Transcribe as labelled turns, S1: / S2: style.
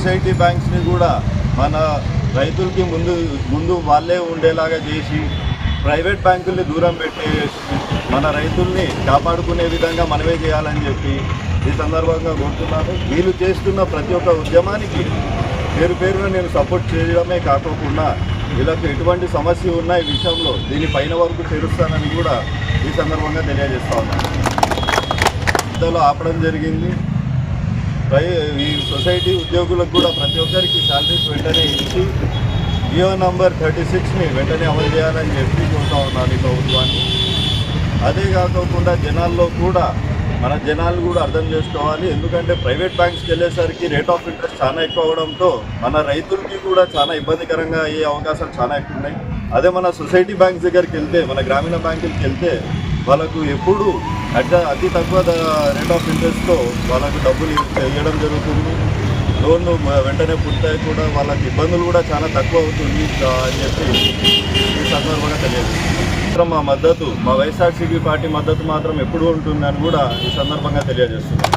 S1: Society బ్యాంక్స్ని కూడా మన రైతులకి ముందు ముందు వాళ్ళే ఉండేలాగా చేసి ప్రైవేట్ బ్యాంకుల్ని దూరం పెట్టి మన రైతుల్ని కాపాడుకునే విధంగా మనమే చేయాలని చెప్పి ఈ సందర్భంగా కోరుతున్నాను. వీళ్ళు చేస్తున్న ప్రతి ఒక్క ఉద్యమానికి పేరు పేరున నేను సపోర్ట్ చేయడమే కాకోకుండా వీళ్ళకి ఎటువంటి సమస్య ఉన్న ఈ విషయంలో దీని పైన వరకు చేరుస్తానని కూడా ఈ సందర్భంగా తెలియజేస్తా ఉన్నాను. ఇంతలో ఆపడం జరిగింది. ఈ సొసైటీ ఉద్యోగులకు కూడా ప్రతి ఒక్కరికి శాలరీస్ వెంటనే ఇచ్చి జియో నంబర్ థర్టీ సిక్స్ని వెంటనే అమలు చేయాలని చెప్పి చూస్తూ ఉన్నాను ఈ ప్రభుత్వాన్ని. అదే కాకుండా జనాల్లో కూడా మన జనాలు కూడా అర్థం చేసుకోవాలి. ఎందుకంటే ప్రైవేట్ బ్యాంక్స్కి వెళ్ళేసరికి రేట్ ఆఫ్ ఇంట్రెస్ట్ చాలా ఎక్కువ అవడంతో మన రైతులకి కూడా చాలా ఇబ్బందికరంగా అయ్యే అవకాశాలు చాలా ఎక్కువ ఉన్నాయి అదే మన సొసైటీ బ్యాంక్స్ దగ్గరికి వెళ్తే మన గ్రామీణ బ్యాంకులకి వెళ్తే వాళ్ళకు ఎప్పుడూ అట్లా అతి తక్కువ రేట్ ఆఫ్ ఇంట్రెస్ట్తో వాళ్ళకు డబ్బులు ఇవ్వడం జరుగుతుంది. లోన్లు వెంటనే పూర్తయి కూడా వాళ్ళకి ఇబ్బందులు కూడా చాలా తక్కువ అవుతుంది అని చెప్పి ఈ సందర్భంగా తెలియజేస్తుంది మా మద్దతు మా వైఎస్ఆర్సీపీ పార్టీ మద్దతు మాత్రం ఎప్పుడు ఉంటుందని కూడా ఈ సందర్భంగా తెలియజేస్తున్నాం.